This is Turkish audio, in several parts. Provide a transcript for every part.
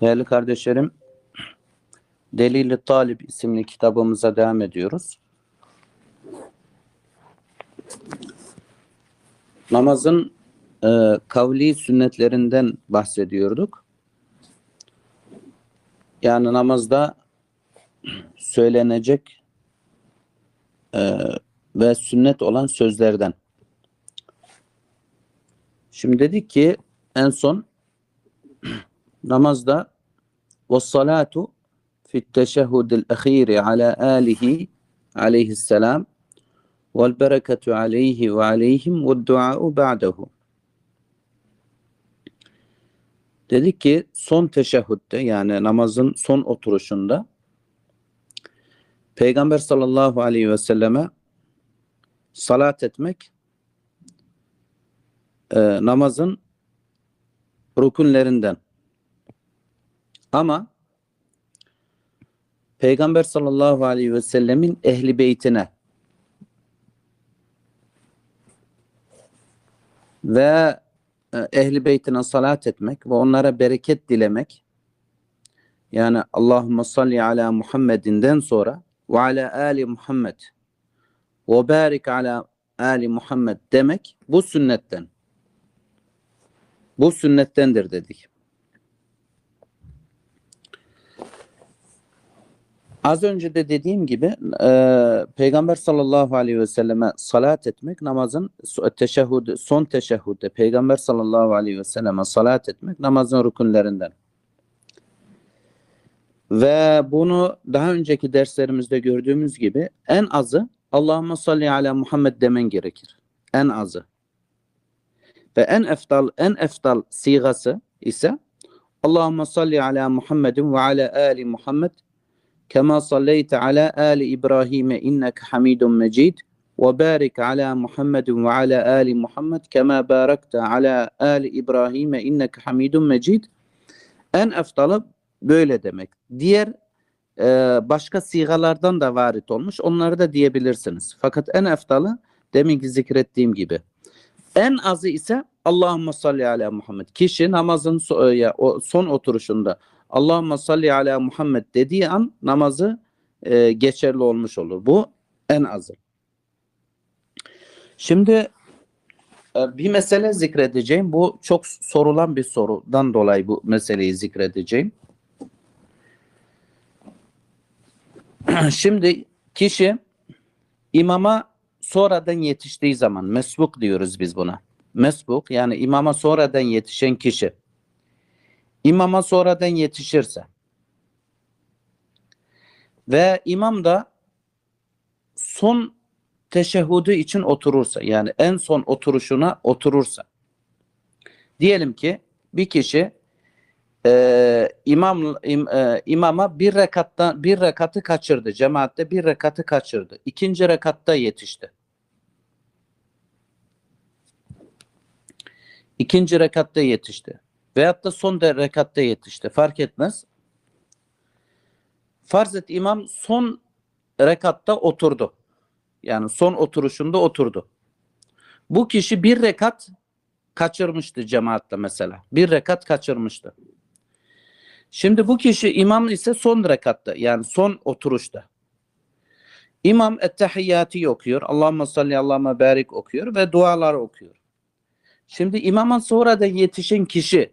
Değerli kardeşlerim, Delil-i Talip isimli kitabımıza devam ediyoruz. Namazın e, kavli sünnetlerinden bahsediyorduk. Yani namazda söylenecek e, ve sünnet olan sözlerden. Şimdi dedik ki en son namazda ve salatu fit teşehhudil ahiri ala alihi aleyhisselam vel bereketu aleyhi ve aleyhim ve dua'u ba'dehu. Dedik ki son teşehhütte yani namazın son oturuşunda Peygamber sallallahu aleyhi ve selleme salat etmek e, namazın rukunlerinden ama Peygamber sallallahu aleyhi ve sellemin ehli beytine ve e, ehli beytine salat etmek ve onlara bereket dilemek yani Allahümme salli ala Muhammed'inden sonra ve ala ali Muhammed ve barik ala ali Muhammed demek bu sünnetten. Bu sünnettendir dedik. Az önce de dediğim gibi e, Peygamber sallallahu aleyhi ve selleme salat etmek namazın teşehhüd, son teşehhüde Peygamber sallallahu aleyhi ve selleme salat etmek namazın rukunlerinden. Ve bunu daha önceki derslerimizde gördüğümüz gibi en azı Allahümme salli ala Muhammed demen gerekir. En azı. Ve en eftal en eftal sigası ise Allahümme salli ala Muhammedin ve ala ali Muhammed كما صليت على آل إبراهيم إنك حميد مجيد وبارك على محمد وعلى آل محمد كما باركت على آل إبراهيم إنك حميد مجيد en eftalı böyle demek. Diğer e, başka sigalardan da varit olmuş. Onları da diyebilirsiniz. Fakat en eftalı deminki zikrettiğim gibi. En azı ise Allahümme salli ala Muhammed. Kişi namazın so ya, o son oturuşunda Allahümme salli ala Muhammed dediği an namazı e, geçerli olmuş olur. Bu en azı. Şimdi e, bir mesele zikredeceğim. Bu çok sorulan bir sorudan dolayı bu meseleyi zikredeceğim. Şimdi kişi imama sonradan yetiştiği zaman mesbuk diyoruz biz buna. Mesbuk yani imama sonradan yetişen kişi imama sonradan yetişirse. Ve imam da son teşehhüdü için oturursa yani en son oturuşuna oturursa. Diyelim ki bir kişi e, imam im, e, imama bir rekattan bir rekatı kaçırdı cemaatte bir rekatı kaçırdı. İkinci rekatta yetişti. İkinci rekatta yetişti veyahut da son rekatta yetişti. Fark etmez. Farz et imam son rekatta oturdu. Yani son oturuşunda oturdu. Bu kişi bir rekat kaçırmıştı cemaatte mesela. Bir rekat kaçırmıştı. Şimdi bu kişi imam ise son rekatta yani son oturuşta. İmam ettehiyyatı okuyor. Allahümme salli Allahümme barik okuyor ve dualar okuyor. Şimdi imama sonra da yetişen kişi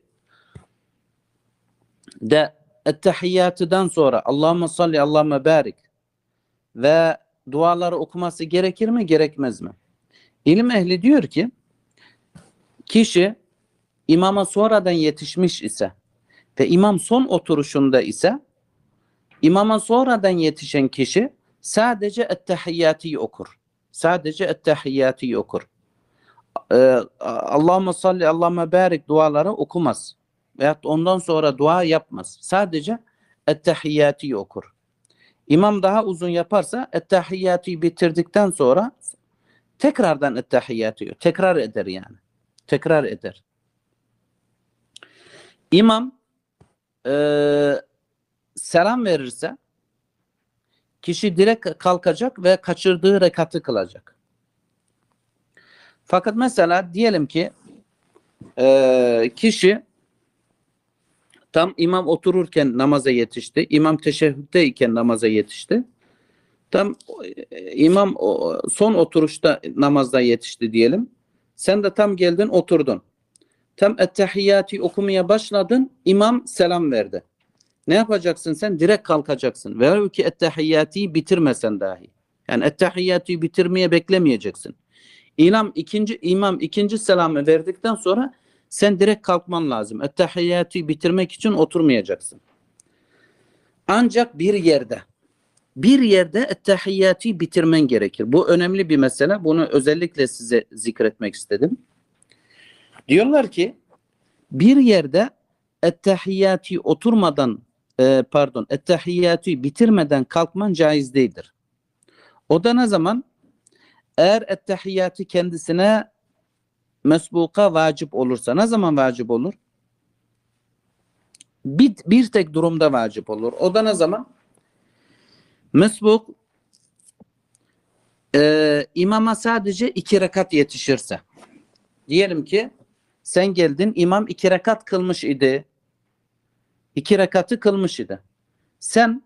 de ettehiyyatıdan sonra Allahümme salli Allahümme barik ve duaları okuması gerekir mi gerekmez mi? İlim ehli diyor ki kişi imama sonradan yetişmiş ise ve imam son oturuşunda ise imama sonradan yetişen kişi sadece ettehiyyatı okur. Sadece ettehiyyatı okur. Ee, Allahümme salli Allahümme barik duaları okumaz veyahut ondan sonra dua yapmaz. Sadece ettehiyyatı okur. İmam daha uzun yaparsa ettehiyyatı bitirdikten sonra tekrardan ettehiyyatı tekrar eder yani. Tekrar eder. İmam e, selam verirse kişi direkt kalkacak ve kaçırdığı rekatı kılacak. Fakat mesela diyelim ki e, kişi Tam imam otururken namaza yetişti. İmam teşehhütteyken namaza yetişti. Tam e, imam son oturuşta namazda yetişti diyelim. Sen de tam geldin oturdun. Tam ettehiyyati okumaya başladın. İmam selam verdi. Ne yapacaksın sen? Direkt kalkacaksın. Velev ki ettehiyyati bitirmesen dahi. Yani ettehiyyati bitirmeye beklemeyeceksin. İmam ikinci imam ikinci selamı verdikten sonra sen direkt kalkman lazım. Ettehiyyatı bitirmek için oturmayacaksın. Ancak bir yerde bir yerde ettehiyyatı bitirmen gerekir. Bu önemli bir mesele. Bunu özellikle size zikretmek istedim. Diyorlar ki bir yerde ettehiyyatı oturmadan e, pardon ettehiyyatı bitirmeden kalkman caiz değildir. O da ne zaman? Eğer ettehiyyatı kendisine mesbuka vacip olursa ne zaman vacip olur? Bir, bir tek durumda vacip olur. O da ne zaman? Mesbuk e, imama sadece iki rekat yetişirse. Diyelim ki sen geldin imam iki rekat kılmış idi. İki rekatı kılmış idi. Sen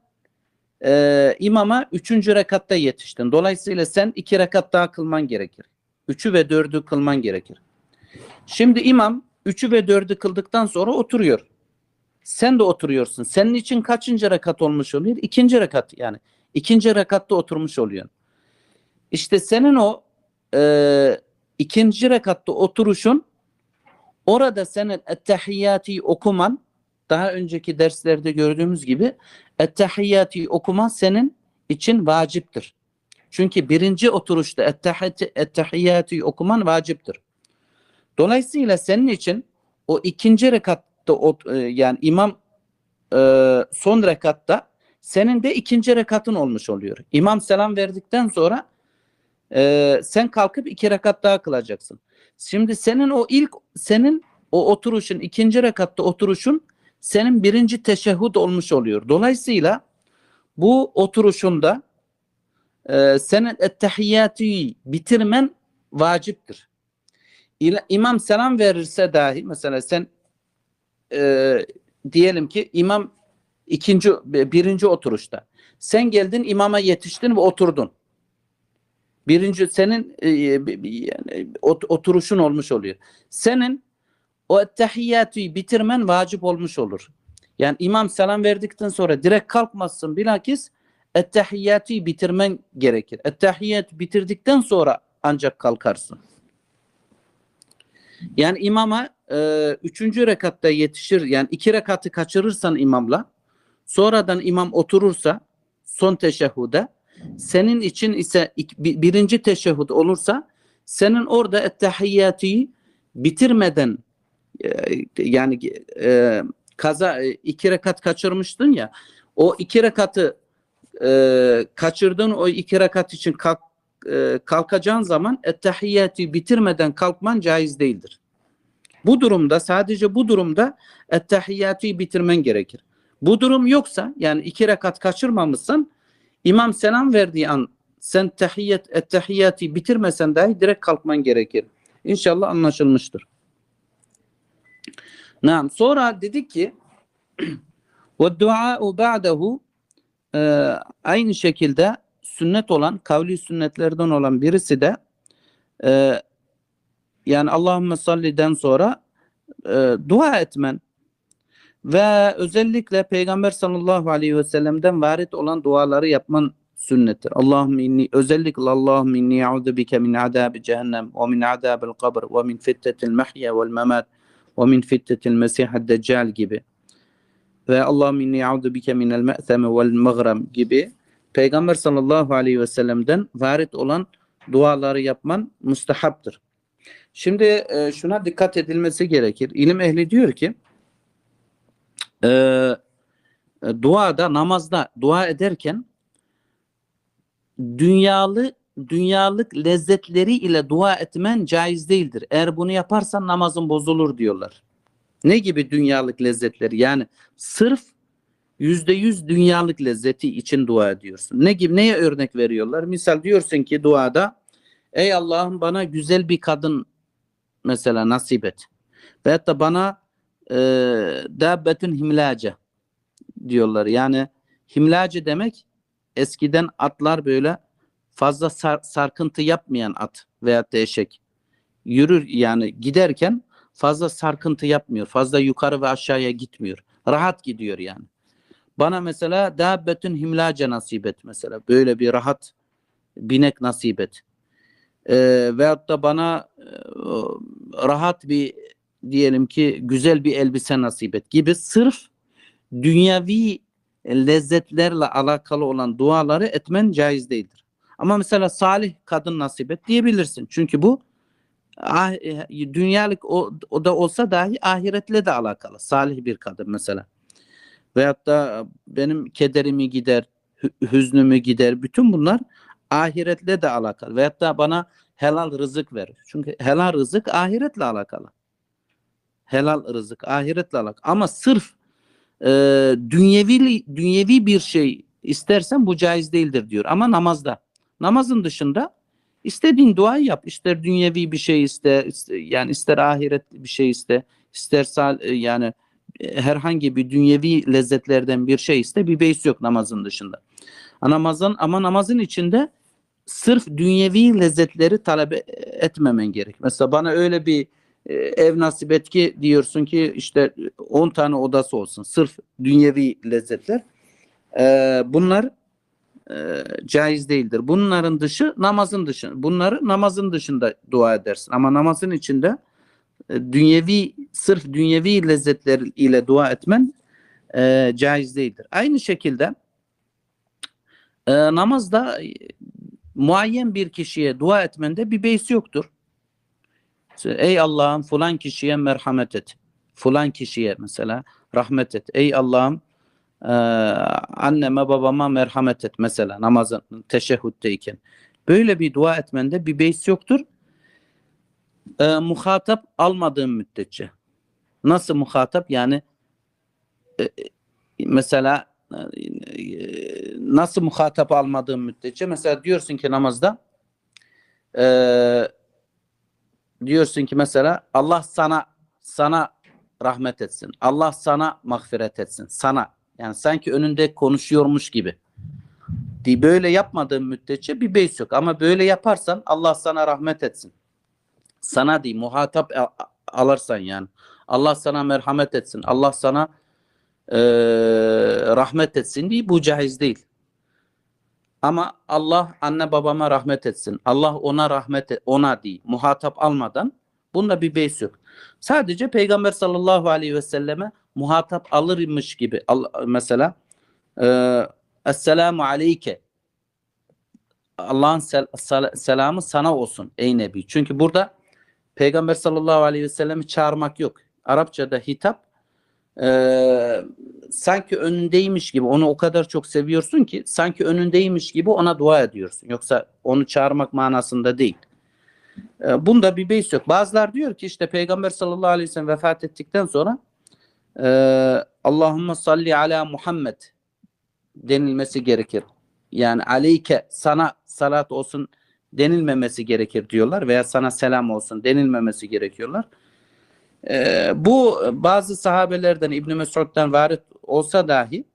e, imama üçüncü rekatta yetiştin. Dolayısıyla sen iki rekat daha kılman gerekir. Üçü ve dördü kılman gerekir. Şimdi imam üçü ve dördü kıldıktan sonra oturuyor. Sen de oturuyorsun. Senin için kaçıncı rekat olmuş oluyor? İkinci rekat yani. İkinci rekatta oturmuş oluyorsun. İşte senin o e, ikinci rekatta oturuşun orada senin ettehiyyatı okuman daha önceki derslerde gördüğümüz gibi ettehiyyatı okuman senin için vaciptir. Çünkü birinci oturuşta ettehiyyatı okuman vaciptir. Dolayısıyla senin için o ikinci rekatta ot- e, yani imam e, son rekatta senin de ikinci rekatın olmuş oluyor. İmam selam verdikten sonra e, sen kalkıp iki rekat daha kılacaksın. Şimdi senin o ilk senin o oturuşun ikinci rekatta oturuşun senin birinci teşehhüd olmuş oluyor. Dolayısıyla bu oturuşunda e, senin ettehiyyatı bitirmen vaciptir. İmam selam verirse dahi mesela sen e, diyelim ki imam ikinci birinci oturuşta sen geldin imama yetiştin ve oturdun. Birinci senin e, bi- yani, ot- oturuşun olmuş oluyor. Senin o ettehiyyatı bitirmen vacip olmuş olur. Yani imam selam verdikten sonra direkt kalkmazsın. Bilakis ettehiyyatı bitirmen gerekir. Ettehiyyat bitirdikten sonra ancak kalkarsın. Yani imama e, üçüncü rekatta yetişir. Yani iki rekatı kaçırırsan imamla sonradan imam oturursa son teşehhude senin için ise birinci teşehhüd olursa senin orada ettehiyyatı bitirmeden e, yani e, kaza e, iki rekat kaçırmıştın ya o iki rekatı e, kaçırdığın o iki rekat için kalk, e, kalkacağın zaman ettehiyyatı bitirmeden kalkman caiz değildir. Bu durumda sadece bu durumda ettehiyyatı bitirmen gerekir. Bu durum yoksa yani iki rekat kaçırmamışsan imam selam verdiği an sen tehiyyat, ettehiyyatı bitirmesen dahi direkt kalkman gerekir. İnşallah anlaşılmıştır. Naam. Sonra dedik ki ve dua'u ba'dehu e, aynı şekilde sünnet olan, kavli sünnetlerden olan birisi de e, yani Allahümme salliden sonra e, dua etmen ve özellikle Peygamber sallallahu aleyhi ve sellem'den varit olan duaları yapman sünnettir. Allahümme inni özellikle Allahümme inni e'udu bike min adabi cehennem ve min adabil kabr ve min fitnetil mahya vel memat ve min fitnetil mesihad deccal gibi ve Allahümme inni e'udu bike minel me'theme vel mağram gibi Peygamber sallallahu aleyhi ve sellem'den varit olan duaları yapman müstehaptır. Şimdi e, şuna dikkat edilmesi gerekir. İlim ehli diyor ki e, duada, namazda dua ederken dünyalı dünyalık lezzetleri ile dua etmen caiz değildir. Eğer bunu yaparsan namazın bozulur diyorlar. Ne gibi dünyalık lezzetleri? Yani sırf yüzde yüz dünyalık lezzeti için dua ediyorsun. Ne gibi neye örnek veriyorlar? Misal diyorsun ki duada ey Allah'ım bana güzel bir kadın mesela nasip et. Veyahut da bana e, dabbetün himlace diyorlar. Yani himlace demek eskiden atlar böyle fazla sar- sarkıntı yapmayan at veya da eşek. Yürür yani giderken fazla sarkıntı yapmıyor. Fazla yukarı ve aşağıya gitmiyor. Rahat gidiyor yani. Bana mesela dabbetün himlace nasip et mesela. Böyle bir rahat binek nasip et. Ee, veyahut da bana e, rahat bir diyelim ki güzel bir elbise nasip et gibi sırf dünyevi lezzetlerle alakalı olan duaları etmen caiz değildir. Ama mesela salih kadın nasip et diyebilirsin. Çünkü bu ah, e, dünyalık o, o da olsa dahi ahiretle de alakalı. Salih bir kadın mesela. Veyahut da benim kederimi gider, hü- hüznümü gider. Bütün bunlar ahiretle de alakalı. Veyahut da bana helal rızık ver. Çünkü helal rızık ahiretle alakalı. Helal rızık ahiretle alakalı. Ama sırf e, dünyevi dünyevi bir şey istersen bu caiz değildir diyor. Ama namazda. Namazın dışında istediğin duayı yap. İster dünyevi bir şey iste, yani ister ahiret bir şey iste, ister e, yani e, herhangi bir dünyevi lezzetlerden bir şey iste. Bir beis yok namazın dışında. Namazın ama namazın içinde sırf dünyevi lezzetleri talep e- etmemen gerek. Mesela bana öyle bir e, ev nasip et ki diyorsun ki işte 10 tane odası olsun. Sırf dünyevi lezzetler. E, bunlar caiz değildir. Bunların dışı namazın dışında. Bunları namazın dışında dua edersin. Ama namazın içinde dünyevi sırf dünyevi lezzetler ile dua etmen e, caiz değildir. Aynı şekilde e, namazda e, muayyen bir kişiye dua etmende bir beis yoktur. Ey Allah'ım falan kişiye merhamet et. Falan kişiye mesela rahmet et. Ey Allah'ım e, anneme babama merhamet et mesela namazın teşehhütteyken. Böyle bir dua etmende bir beis yoktur. E, muhatap almadığın müddetçe. Nasıl muhatap? Yani e, e, mesela e, nasıl muhatap almadığın müddetçe mesela diyorsun ki namazda e, diyorsun ki mesela Allah sana sana rahmet etsin. Allah sana mağfiret etsin. Sana yani sanki önünde konuşuyormuş gibi. Böyle yapmadığın müddetçe bir beis yok. Ama böyle yaparsan Allah sana rahmet etsin. Sana değil muhatap al- alırsan yani. Allah sana merhamet etsin. Allah sana eee, rahmet etsin diye bu caiz değil. Ama Allah anne babama rahmet etsin. Allah ona rahmet et, ona değil. Muhatap almadan bunda bir beis yok. Sadece Peygamber sallallahu aleyhi ve selleme muhatap alırmış gibi mesela eee Esselamu aleyke Allah'ın sel- sel- selamı sana olsun ey Nebi. Çünkü burada Peygamber sallallahu aleyhi ve sellemi çağırmak yok. Arapçada hitap eee, sanki önündeymiş gibi onu o kadar çok seviyorsun ki sanki önündeymiş gibi ona dua ediyorsun. Yoksa onu çağırmak manasında değil. Eee, bunda bir beis yok. Bazılar diyor ki işte Peygamber sallallahu aleyhi ve sellem vefat ettikten sonra eee Allahümme salli ala Muhammed denilmesi gerekir. Yani aleyke sana salat olsun denilmemesi gerekir diyorlar veya sana selam olsun denilmemesi gerekiyorlar. Ee, bu bazı sahabelerden İbn Mesud'dan varit olsa dahi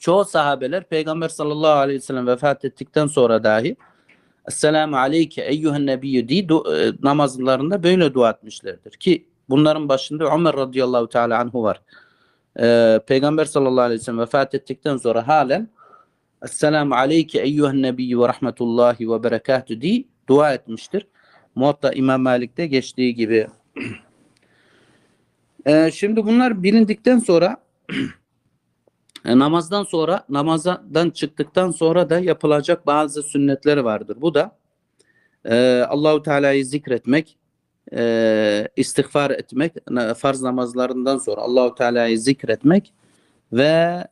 çoğu sahabeler Peygamber sallallahu aleyhi ve sellem vefat ettikten sonra dahi Esselamu aleyke eyyühen nebiyyü diye e, namazlarında böyle dua etmişlerdir ki bunların başında Ömer radıyallahu teala anhu var. Ee, Peygamber sallallahu aleyhi ve sellem vefat ettikten sonra halen Esselamu aleyke eyyühen nebiyyü ve rahmetullahi ve berekatü diye dua etmiştir. Muhatta İmam Malik'te geçtiği gibi. Ee, şimdi bunlar bilindikten sonra e, namazdan sonra namazdan çıktıktan sonra da yapılacak bazı sünnetler vardır. Bu da e, Allahu Teala'yı zikretmek, e, istiğfar etmek, farz namazlarından sonra Allahu Teala'yı zikretmek ve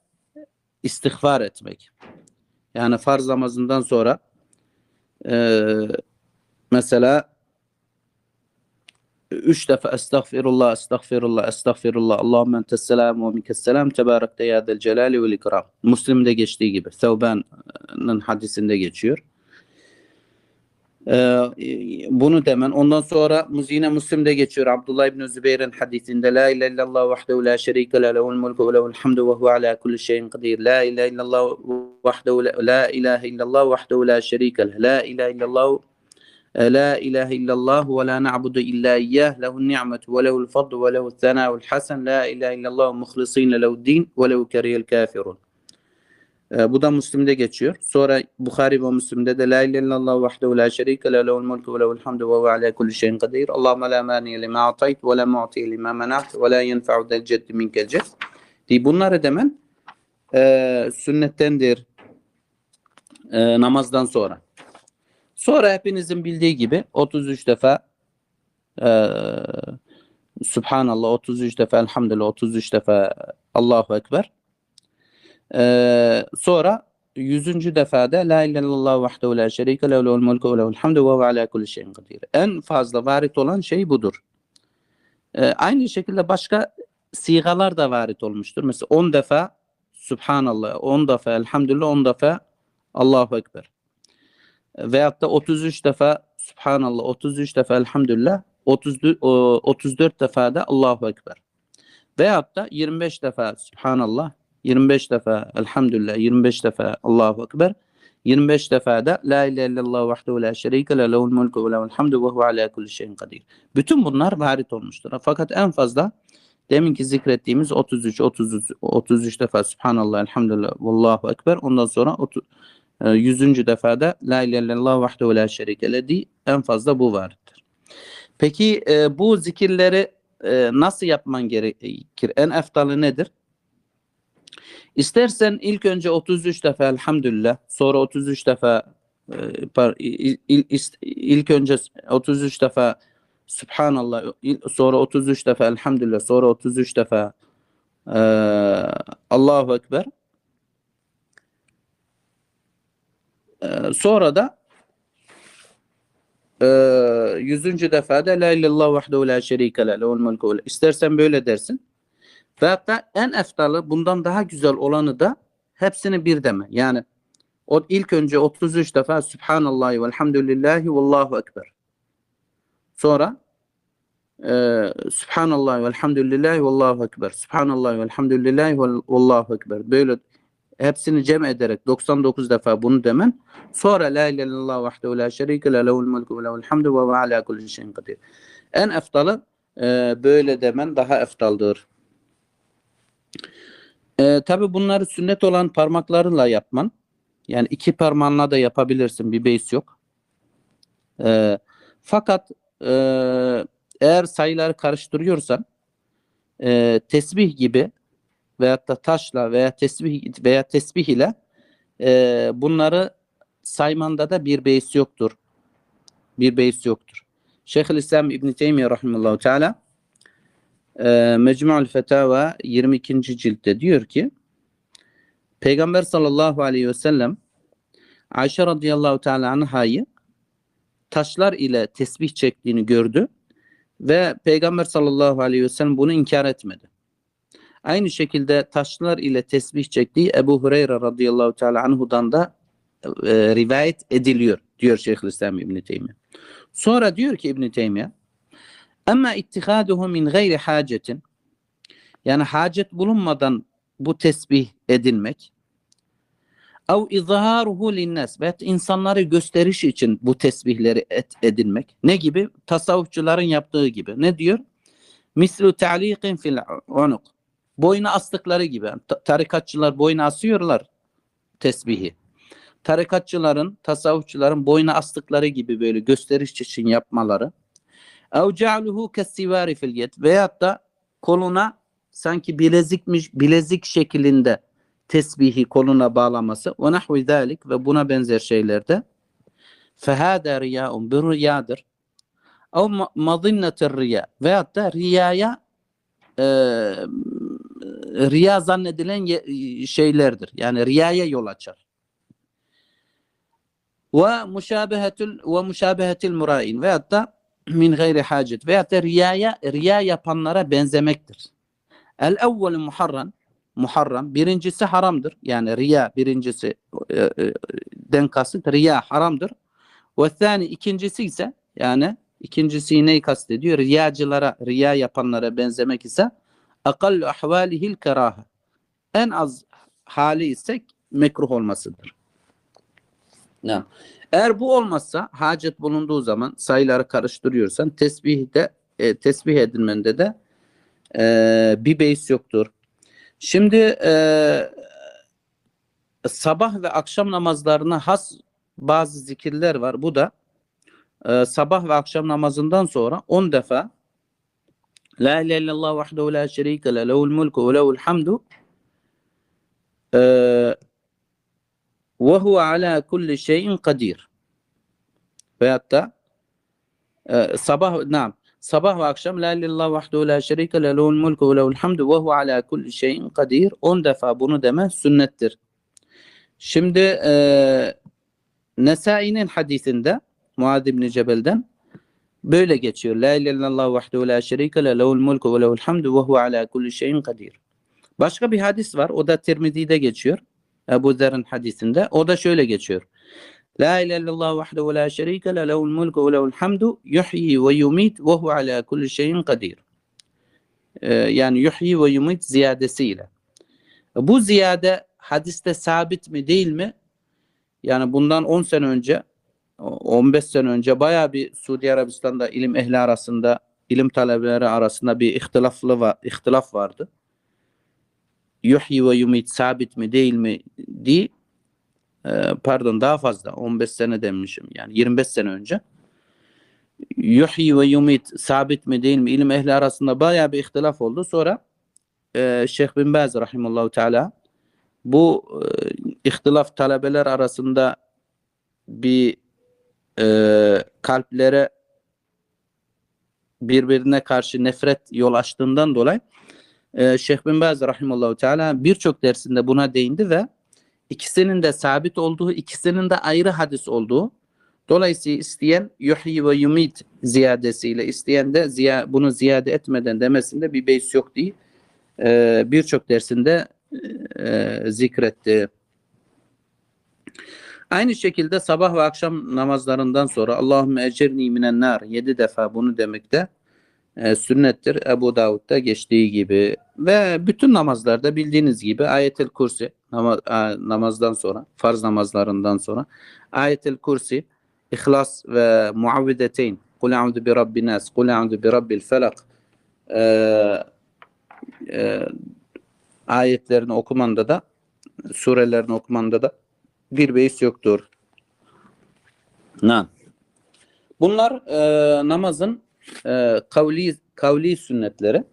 istiğfar etmek. Yani farz namazından sonra e, mesela üç defa estağfirullah, estağfirullah, estağfirullah, Allahümme entes selam ve minkes selam, tebarekte ya del celali vel ikram. Müslim'de geçtiği gibi, Thevban'ın hadisinde geçiyor. Bunu demen. Ondan sonra yine Müslim'de geçiyor. Abdullah İbni Zübeyir'in hadisinde La ilahe illallah vahdehu la şerike la lehul mulku ve lehul hamdu ve huve ala kulli şeyin kadir. La ilahe illallah vahdehu la, la ilahe illallah vahdehu la şerike. La ilahe illallah لا إله إلا الله ولا نعبد إلا إياه له النعمة وله الفضل وله الثناء الحسن لا إله إلا الله مخلصين له الدين ولو كره الكافرون Ee, Bu da Müslim'de geçiyor. Sonra Bukhari ve Müslim'de de La ilahe illallah vahdehu la şerike le lehul mulku ve lehul hamdu ve ala kulli şeyin kadir. Allahümme la mani lima atayt ve la mu'ti lima menaht ve la yenfa'u del ceddi minkel cedd. Bunları demen e, sünnettendir e, namazdan sonra. Sonra hepinizin bildiği gibi 33 defa e, Subhanallah 33 defa Elhamdülillah 33 defa Allahu Ekber. E, sonra 100. defada La ilahe illallah vahdehu la şerike lehu lehul mulku ve lehul hamdu ve ala kulli şeyin kadir. En fazla varit olan şey budur. E, aynı şekilde başka sigalar da varit olmuştur. Mesela 10 defa Subhanallah, 10 defa Elhamdülillah, 10 defa Allahu Ekber veyahut da 33 defa Subhanallah, 33 defa Elhamdülillah, 34, o, 34 defa da Allahu Ekber. Veyahut da 25 defa Subhanallah, 25 defa Elhamdülillah, 25 defa Allahu Ekber, 25 defa da La ilahe illallah vahdehu la şerike le lehul mulku ve lehul hamdu ve huve ala kulli şeyin kadir. Bütün bunlar varit olmuştur. Fakat en fazla deminki zikrettiğimiz 33 33 33 defa Subhanallah, Elhamdülillah, Vallahu Ekber. Ondan sonra 30 ee, yüzüncü defada La ilahe illallah vahdehu la şerike ledi en fazla bu vardır. Peki e, bu zikirleri e, nasıl yapman gerekir? En eftalı nedir? İstersen ilk önce 33 defa elhamdülillah, sonra 33 defa e, ilk önce 33 defa Subhanallah, sonra 33 defa elhamdülillah, sonra 33 defa e, Allahu Ekber. Ee, sonra da e, yüzüncü defada La illallah vahdehu la şerike le lehul mulku İstersen böyle dersin. Ve hatta en eftalı bundan daha güzel olanı da hepsini bir deme. Yani o ilk önce 33 defa Subhanallah ve elhamdülillahi Allahu Ekber. Sonra e, Subhanallah ve elhamdülillahi Allahu Ekber. Subhanallah ve elhamdülillahi Allahu Ekber. Böyle hepsini cem ederek 99 defa bunu demen sonra la ilahe illallah vahdehu la şerike le lehul mulku ve lehul hamdu ve ala kulli şeyin kadir. En eftalı e, böyle demen daha eftaldır. E, Tabi bunları sünnet olan parmaklarınla yapman. Yani iki parmağınla da yapabilirsin. Bir beis yok. E, fakat e, eğer sayıları karıştırıyorsan e, tesbih gibi veyahut da taşla veya tesbih veya tesbih ile e, bunları saymanda da bir beis yoktur. Bir beis yoktur. Şeyhülislam İbn Teymiyye rahimehullah teala e, Mecmu'ul Fetava 22. ciltte diyor ki Peygamber sallallahu aleyhi ve sellem Ayşe radıyallahu teala anhayı taşlar ile tesbih çektiğini gördü ve Peygamber sallallahu aleyhi ve sellem bunu inkar etmedi. Aynı şekilde taşlar ile tesbih çektiği Ebu Hureyre radıyallahu teala anhudan da e, rivayet ediliyor diyor Şeyhülislam İbn Teymiyye. Sonra diyor ki İbn Teymiyye ama ittihaduhu min gayri hacetin yani hacet bulunmadan bu tesbih edinmek ev izharuhu linnas ve insanları gösteriş için bu tesbihleri et, edinmek. Ne gibi? Tasavvufçuların yaptığı gibi. Ne diyor? Mislu ta'liqin fil unuk boyuna astıkları gibi. Tarikatçılar boyuna asıyorlar tesbihi. Tarikatçıların, tasavvufçuların boyuna astıkları gibi böyle gösteriş için yapmaları. Ev cealuhu kessivâri fil yed. Veyahut da koluna sanki bilezikmiş, bilezik şeklinde tesbihi koluna bağlaması. Ve nahvi zalik ve buna benzer şeylerde. Fehâdâ riyâun. Bir riyadır. Ev madinnetir riya. Veyahut da riyaya e, riya zannedilen şeylerdir. Yani riyaya yol açar. Ve müşabehetül ve müşabehetil murain veyahut da min gayri hacet veyahut da riyaya riya yapanlara benzemektir. El evvelu muharram muharram birincisi haramdır. Yani riya birincisi e, e, den kasıt riya haramdır. Ve thani ikincisi ise yani ikincisi neyi kastediyor? Riyacılara, riya yapanlara benzemek ise akallu ahvalihil keraha. En az hali ise mekruh olmasıdır. Ne? Eğer bu olmazsa hacet bulunduğu zaman sayıları karıştırıyorsan tesbihde e, tesbih edilmende de e, bir beis yoktur. Şimdi e, sabah ve akşam namazlarına has bazı zikirler var. Bu da e, sabah ve akşam namazından sonra 10 defa La ilahe illallah vahdehu la şerike le lehul mulku ve lehul hamdu e, ve huve ala kulli şeyin kadir. Veyahut da e, sabah nam sabah ve akşam la illallah vahdehu la şerike le lehul mulku ve lehul hamdu ve huve ala kulli şeyin kadir. 10 defa bunu deme sünnettir. Şimdi e, Nesai'nin hadisinde Muad ibn Cebel'den böyle geçiyor. La illallah vahdehu la şerike le lehul mulku ve lehul hamdu ve huve ala kulli şeyin kadir. Başka bir hadis var. O da Tirmizi'de geçiyor. Ebu Zer'in hadisinde. O da şöyle geçiyor. La ilahe illallah vahdehu la şerike le lehul mulku ve lehul hamdu yuhyi ve yumit ve huve ala kulli şeyin kadir. Ee, yani yuhyi ve yumit ziyadesiyle. Bu ziyade hadiste sabit mi değil mi? Yani bundan 10 sene önce 15 sene önce bayağı bir Suudi Arabistan'da ilim ehli arasında ilim talebeleri arasında bir ihtilaflı var, ihtilaf vardı. Yuhyi ve yumit sabit mi değil mi diye e, pardon daha fazla 15 sene demişim yani 25 sene önce yuhyi ve yumit sabit mi değil mi ilim ehli arasında bayağı bir ihtilaf oldu. Sonra e, Şeyh bin Baz rahimallahu teala bu e, ihtilaf talebeler arasında bir e, kalplere birbirine karşı nefret yol açtığından dolayı e, Şeyh bin Baz rahimallahu teala birçok dersinde buna değindi ve ikisinin de sabit olduğu, ikisinin de ayrı hadis olduğu dolayısıyla isteyen yuhyi ve yumit ziyadesiyle isteyen de ziya, bunu ziyade etmeden demesinde bir beys yok diye e, birçok dersinde e, zikretti. Aynı şekilde sabah ve akşam namazlarından sonra Allahümme ecerni minen nar yedi defa bunu demekte e, sünnettir. Ebu Davud'da geçtiği gibi ve bütün namazlarda bildiğiniz gibi ayetel kursi a, namazdan sonra farz namazlarından sonra ayetel kursi İhlas ve muavvideteyn Kul a'udhu bi rabbin nas Kul a'udhu bi rabbil felak e, e, ayetlerini okumanda da surelerini okumanda da bir beis yoktur. Na. Bunlar e, namazın e, kavli, kavli sünnetleri.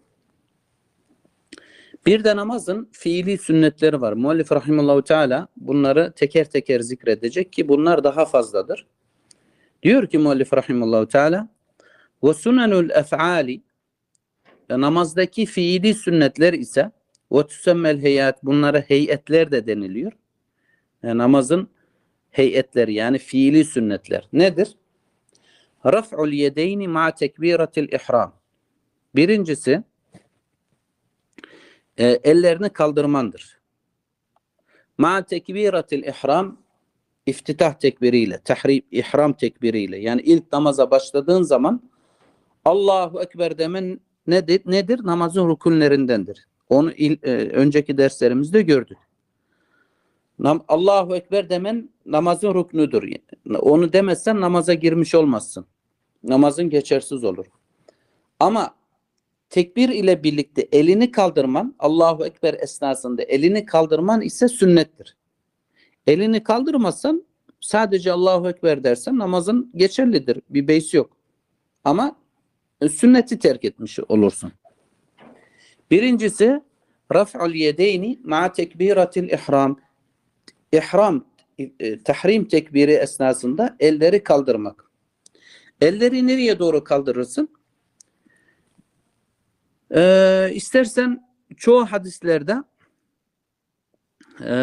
Bir de namazın fiili sünnetleri var. Muallif rahimallahu teala bunları teker teker zikredecek ki bunlar daha fazladır. Diyor ki muallif rahimallahu teala ve sunenul ef'ali namazdaki fiili sünnetler ise ve tüsemmel heyet bunlara heyetler de deniliyor. Yani namazın heyetleri yani fiili sünnetler. Nedir? Raf'ul yedeyni ma tekbiratil ihram. Birincisi e, ellerini kaldırmandır. Ma tekbiratil ihram iftitah tekbiriyle, tahrim, ihram tekbiriyle. Yani ilk namaza başladığın zaman Allahu Ekber demen nedir? Nedir? Namazın rukunlerindendir. Onu il, e, önceki derslerimizde gördük. Nam, Allahu Ekber demen namazın ruknudur. Onu demezsen namaza girmiş olmazsın. Namazın geçersiz olur. Ama tekbir ile birlikte elini kaldırman, Allahu Ekber esnasında elini kaldırman ise sünnettir. Elini kaldırmazsan sadece Allahu Ekber dersen namazın geçerlidir. Bir beys yok. Ama sünneti terk etmiş olursun. Birincisi raf'ul yedeyni ma tekbiratil ihram. İhram e, tahrim tekbiri esnasında elleri kaldırmak. Elleri nereye doğru kaldırırsın? Ee, istersen çoğu hadislerde e,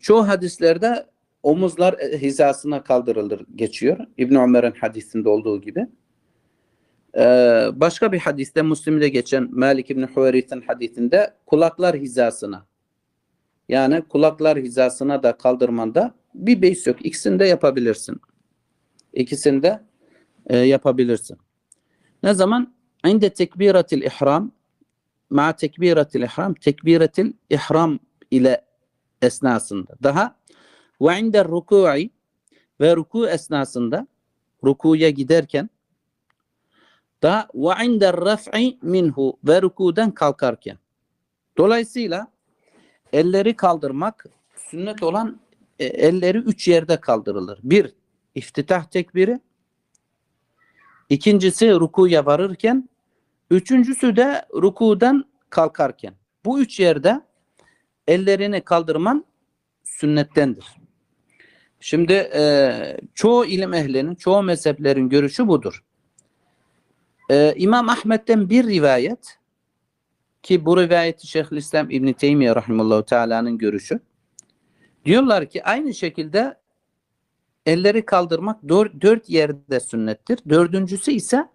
çoğu hadislerde omuzlar hizasına kaldırılır geçiyor. İbn Ömer'in hadisinde olduğu gibi. Ee, başka bir hadiste Müslim'de geçen Malik İbni Huverit'in hadisinde kulaklar hizasına yani kulaklar hizasına da kaldırmanda bir beis yok. İkisini de yapabilirsin. İkisini de e, yapabilirsin. Ne zaman? İnde tekbiratil ihram ma tekbiratil ihram tekbiratil ihram ile esnasında. Daha ve inde ruku'i ve ruku esnasında rukuya giderken da ve inde raf'i minhu ve rukudan kalkarken. Dolayısıyla elleri kaldırmak sünnet olan e, elleri üç yerde kaldırılır. Bir, iftitah tekbiri. İkincisi rukuya varırken. Üçüncüsü de rukudan kalkarken. Bu üç yerde ellerini kaldırman sünnettendir. Şimdi e, çoğu ilim ehlinin, çoğu mezheplerin görüşü budur. E, İmam Ahmet'ten bir rivayet ki bu rivayeti Şeyhülislam İbn Teymiye rahimehullah teala'nın görüşü. Diyorlar ki aynı şekilde elleri kaldırmak dört, dört yerde sünnettir. Dördüncüsü ise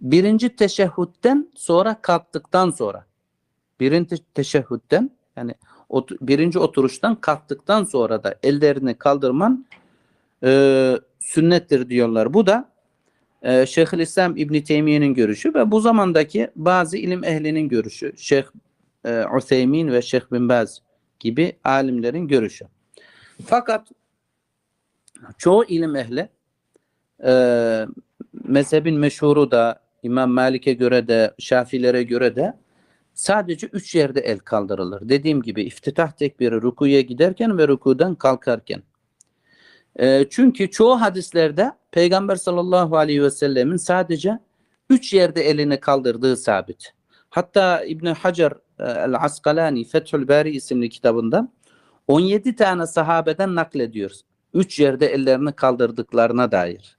birinci teşehhütten sonra kalktıktan sonra. Birinci teşehhütten yani ot, birinci oturuştan kalktıktan sonra da ellerini kaldırman e, sünnettir diyorlar. Bu da e, Şeyhülislam İbn Teymiye'nin görüşü ve bu zamandaki bazı ilim ehlinin görüşü. Şeyh e, Useymin ve Şeyh Bin Baz gibi alimlerin görüşü. Fakat çoğu ilim ehli e, mezhebin meşhuru da İmam Malik'e göre de Şafilere göre de sadece üç yerde el kaldırılır. Dediğim gibi iftitah tekbiri rukuya giderken ve rukudan kalkarken. E, çünkü çoğu hadislerde Peygamber sallallahu aleyhi ve sellemin sadece üç yerde elini kaldırdığı sabit. Hatta İbn Hacer e, el-Askalani Fethül Bari isimli kitabında 17 tane sahabeden naklediyor. Üç yerde ellerini kaldırdıklarına dair.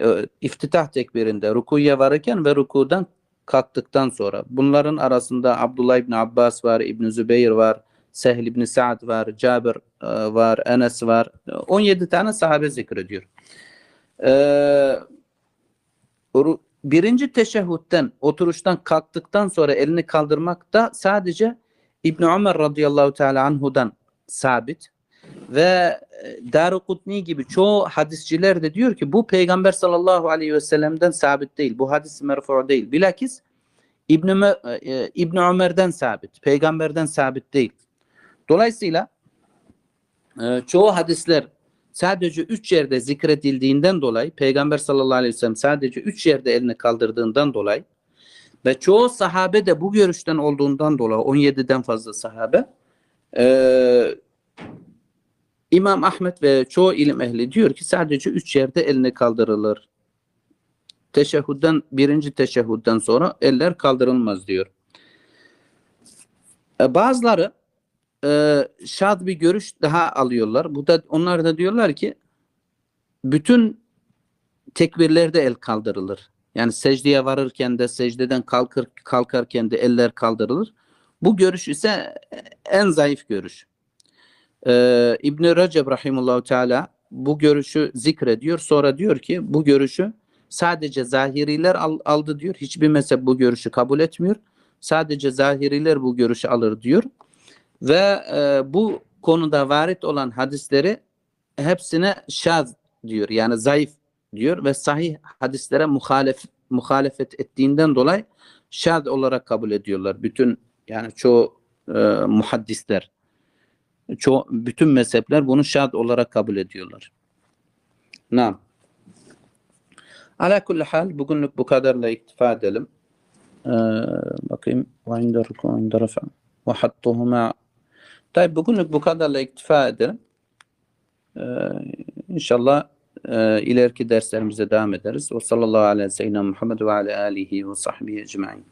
E, İftitah tekbirinde rukuya varırken ve rukudan kalktıktan sonra. Bunların arasında Abdullah İbni Abbas var, İbn Zübeyir var, Sehl İbni Sa'd var, Cabir e, var, Enes var. 17 tane sahabe zikrediyor. Ee, birinci teşehhütten, oturuştan kalktıktan sonra elini kaldırmak da sadece İbn Ömer radıyallahu teala anhudan sabit ve e, Darukutni gibi çoğu hadisçiler de diyor ki bu peygamber sallallahu aleyhi ve sellem'den sabit değil. Bu hadis merfu değil. Bilakis İbn e, İbn Ömer'den sabit. Peygamberden sabit değil. Dolayısıyla e, çoğu hadisler sadece üç yerde zikredildiğinden dolayı Peygamber sallallahu aleyhi ve sellem sadece üç yerde elini kaldırdığından dolayı ve çoğu sahabe de bu görüşten olduğundan dolayı 17'den fazla sahabe İmam Ahmet ve çoğu ilim ehli diyor ki sadece üç yerde elini kaldırılır. Teşehhüden birinci teşehhüden sonra eller kaldırılmaz diyor. E, bazıları e, şad bir görüş daha alıyorlar. Bu da onlar da diyorlar ki bütün tekbirlerde el kaldırılır. Yani secdeye varırken de secdeden kalkır, kalkarken de eller kaldırılır. Bu görüş ise en zayıf görüş. Ee, İbn-i Recep Rahimullahu Teala bu görüşü zikrediyor. Sonra diyor ki bu görüşü sadece zahiriler al, aldı diyor. Hiçbir mezhep bu görüşü kabul etmiyor. Sadece zahiriler bu görüşü alır diyor. Ve e, bu konuda varit olan hadisleri hepsine şaz diyor. Yani zayıf diyor ve sahih hadislere muhalef, muhalefet ettiğinden dolayı şad olarak kabul ediyorlar. Bütün yani çoğu e, muhaddisler, çoğu, bütün mezhepler bunu şad olarak kabul ediyorlar. Nam. Ala kulli hal bugünlük bu kadarla iktifa edelim. Ee, bakayım. Ve inde ruku inde rafa. Ve hattuhuma. Tabi bugünlük bu kadarla iktifa edelim. Ee, inşallah e, ileriki derslerimize devam ederiz. Ve sallallahu aleyhi ve sellem Muhammed ve ala alihi ve sahbihi ecma'in.